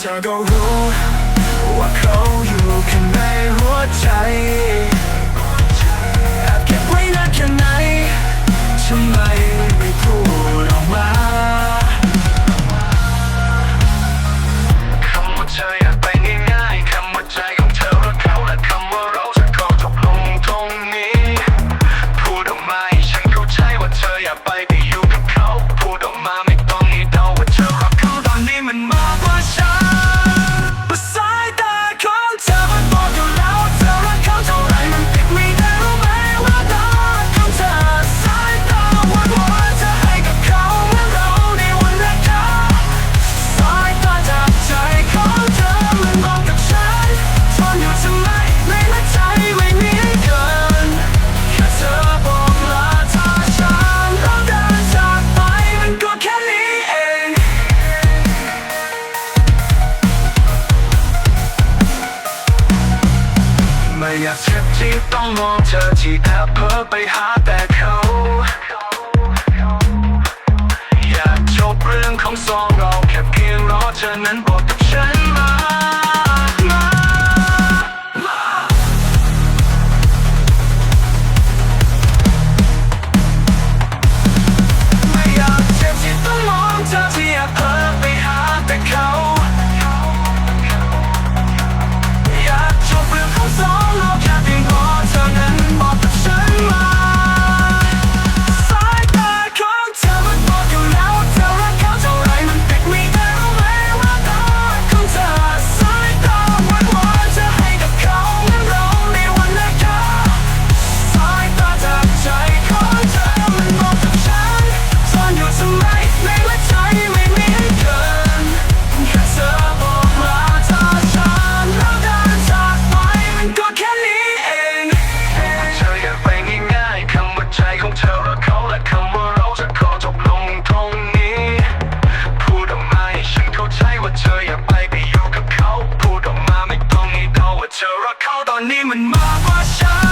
เธอก็รู้ ว่าเขาอยู่ข้างในหัวใจ เจ็บที่ต้องมองเธอที่แอบเพ้อไปหาแต่เขา เธอรักเขาตอนนี้มันมากกว่าฉัน